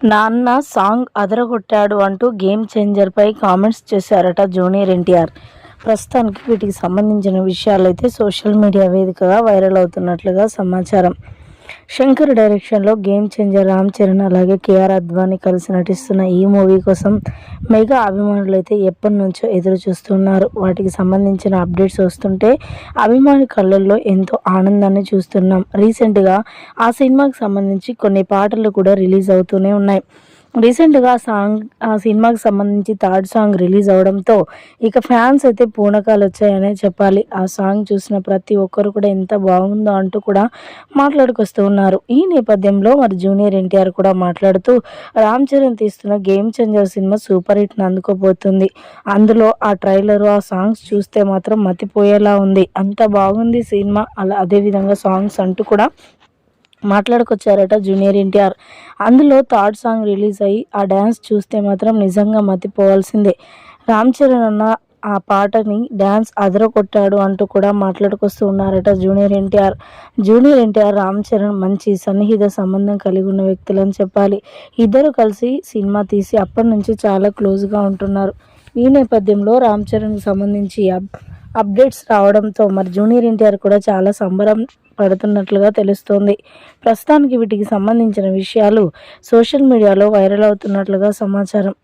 నాన్న సాంగ్ అదరగొట్టాడు అంటూ గేమ్ చేంజర్పై కామెంట్స్ చేశారట జూనియర్ ఎన్టీఆర్. ప్రస్తుతానికి వీటికి సంబంధించిన విషయాలైతే సోషల్ మీడియా వేదికగా వైరల్ అవుతున్నట్లుగా సమాచారం. శంకర్ డైరెక్షన్లో గేమ్ చేంజర్ రామ్ చరణ్ అలాగే కేఆర్ అద్వానీ కలిసి నటిస్తున్న ఈ మూవీ కోసం మెగా అభిమానులు అయితే ఎప్పటి నుంచో ఎదురు చూస్తున్నారు. వాటికి సంబంధించిన అప్డేట్స్ వస్తుంటే అభిమాని కళ్ళల్లో ఎంతో ఆనందాన్ని చూస్తున్నాం. రీసెంట్గా ఆ సినిమాకి సంబంధించి కొన్ని పాటలు కూడా రిలీజ్ అవుతూనే ఉన్నాయి. రీసెంట్గా సాంగ్ ఆ సినిమాకి సంబంధించి థర్డ్ సాంగ్ రిలీజ్ అవడంతో ఇక ఫ్యాన్స్ అయితే పూనకాలు వచ్చాయనే చెప్పాలి. ఆ సాంగ్ చూసిన ప్రతి ఒక్కరు కూడా ఎంత బాగుందో అంటూ కూడా మాట్లాడుకొస్తూ ఉన్నారు. ఈ నేపథ్యంలో మరి జూనియర్ ఎన్టీఆర్ కూడా మాట్లాడుతూ రామ్ చరణ్ తీస్తున్న గేమ్ చేంజర్ సినిమా సూపర్ హిట్ని అందుకోబోతుంది. అందులో ఆ ట్రైలర్ ఆ సాంగ్స్ చూస్తే మాత్రం మతిపోయేలా ఉంది. అంత బాగుంది సినిమా. అలా అదేవిధంగా సాంగ్స్ అంటూ కూడా మాట్లాడుకొచ్చారట జూనియర్ ఎన్టీఆర్. అందులో థర్డ్ సాంగ్ రిలీజ్ అయ్యి ఆ డ్యాన్స్ చూస్తే మాత్రం నిజంగా మతిపోవాల్సిందే. రామ్ చరణ్ అన్న ఆ పాటని డ్యాన్స్ అదరగొట్టాడు అంటూ కూడా మాట్లాడుకొస్తూ ఉన్నారట జూనియర్ ఎన్టీఆర్. జూనియర్ ఎన్టీఆర్ రామ్ చరణ్ మంచి సన్నిహిత సంబంధం కలిగి ఉన్న వ్యక్తులని చెప్పాలి. ఇద్దరు కలిసి సినిమా తీసి అప్పటి నుంచి చాలా క్లోజ్గా ఉంటున్నారు. ఈ నేపథ్యంలో రామ్ చరణ్కి సంబంధించి అప్డేట్స్ రావడంతో మరి జూనియర్ ఎన్టీఆర్ కూడా చాలా సంబరం పడుతున్నట్లుగా తెలుస్తోంది. ప్రస్తుతానికి వీటికి సంబంధించిన విషయాలు సోషల్ మీడియాలో వైరల్ అవుతున్నట్లుగా సమాచారం.